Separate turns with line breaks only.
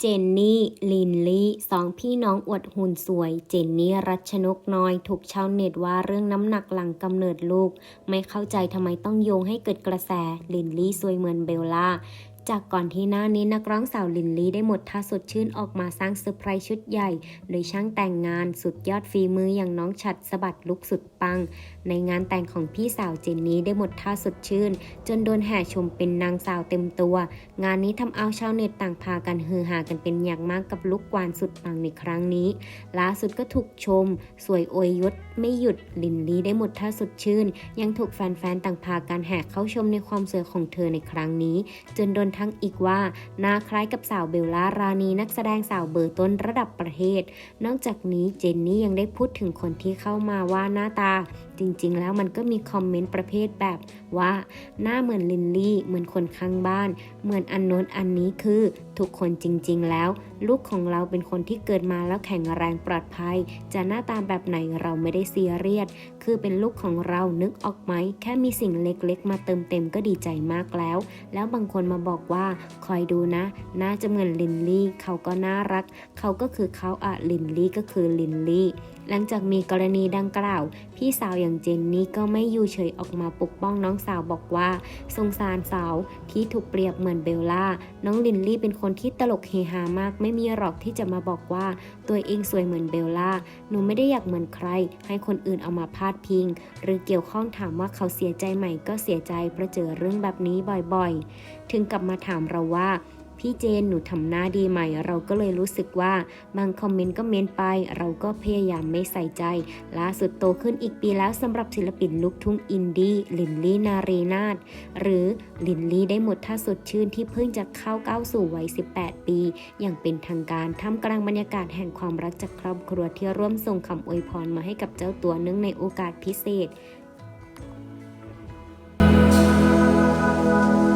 เจนนี่ลินลี่สองพี่น้องอวดหุ่นสวย เจนนี่รัชนกน้อย ถูกชาวเน็ตว่าเรื่องน้ำหนักหลังกำเนิดลูก ไม่เข้าใจทำไมต้องโยงให้เกิดกระแสลินลี่สวยเหมือนเบลล่า จากก่อนที่หน้านี้นักร้องสาวลินลี่ได้หมดท่าสดชื่นออกมาสร้างเซอร์ไพรส์ชุดใหญ่ โดยช่างแต่งงานสุดยอดฝีมืออย่างน้องฉัดสะบัดลุกสุดปัง ในงานแต่งของพี่สาวเจนนี่ได้หมดท่าสดชื่น จนโดนแห่ชมเป็นนางสาวเต็มตัว งานนี้ทำเอาชาวเน็ตต่างพากันฮือฮากันเป็นอย่างมากกับลุกหวานสุดปังในครั้งนี้ล่าสุดก็ถูกชม สวยอยยศไม่หยุดลินลี่ได้หมดท่าสดชื่น ยังถูกแฟนๆต่างพากันแห่เข้าชมในความสวยของเธอในครั้งนี้ จนโดนทั้งอีกว่าหน้าคล้ายกับสาวเบลล่ารานีนักแสดงสาวเบอร์ต้นระดับประเทศ นอกจากนี้เจนนี่ยังได้พูดถึงคนที่เข้ามาว่าหน้าตา จริงๆ แล้วมันก็มีคอมเมนต์ประเภทแบบว่า หน้าเหมือนลินลี่ เหมือนคนข้างบ้าน เหมือนอันโน้นอันนี้คือ ทุกคนจริง ๆ แล้วลูกของเราเป็นคนที่เกิดมาแล้วแข็งแรงปลอดภัย จะหน้าตาแบบไหนเราไม่ได้เซียเรียส คือเป็นลูกของเรานึกออกไหม แค่มีสิ่งเล็กๆ มาเติมเต็มก็ดีใจมากแล้ว แล้วบางคนมาบอกว่า คอยดูนะ น่าจะเหมือนลินลี่ เขาก็น่ารัก เขาก็คือเขาอะลินลี่ก็คือลินลี่หลังจากมีกรณีดังกล่าว พี่สาวอย่างเจนนี่ก็ไม่อยู่เฉยออกมาปกป้องน้องสาวบอกว่า สงสารสาวที่ถูกเปรียบเหมือนเบลล่า น้องลินลี่เป็นคนที่ตลกเฮฮามากไม่มีหรอกที่จะมาบอกว่าตัวเองสวยเหมือนเบลล่า หนูไม่ได้อยากเหมือนใคร ให้คนอื่นเอามาพาดพิง หรือเกี่ยวข้องถามว่าเขาเสียใจไหมก็เสียใจเพราะเจอเรื่องแบบนี้บ่อยๆ ถึงกลับมาถามเราว่า พี่เจนหนูทำหน้าดีไหมเราก็เลยรู้สึกว่าบางคอมเมนต์ก็เมนไป เราก็พยายามไม่ใส่ใจ ล่าสุดโตขึ้นอีกปีแล้วสำหรับศิลปินลูกทุ่งอินดี้ลินลี่นารีนาถหรือลินลี่ได้หมดท่าสดชื่นที่เพิ่งจะเข้าก้าวสู่วัย 18 ปี อย่างเป็นทางการท่ามกลางบรรยากาศแห่งความรักจากครอบครัวที่ร่วมส่งคำอวยพรมาให้กับเจ้าตัวเนื่องในโอกาสพิเศษ
Thank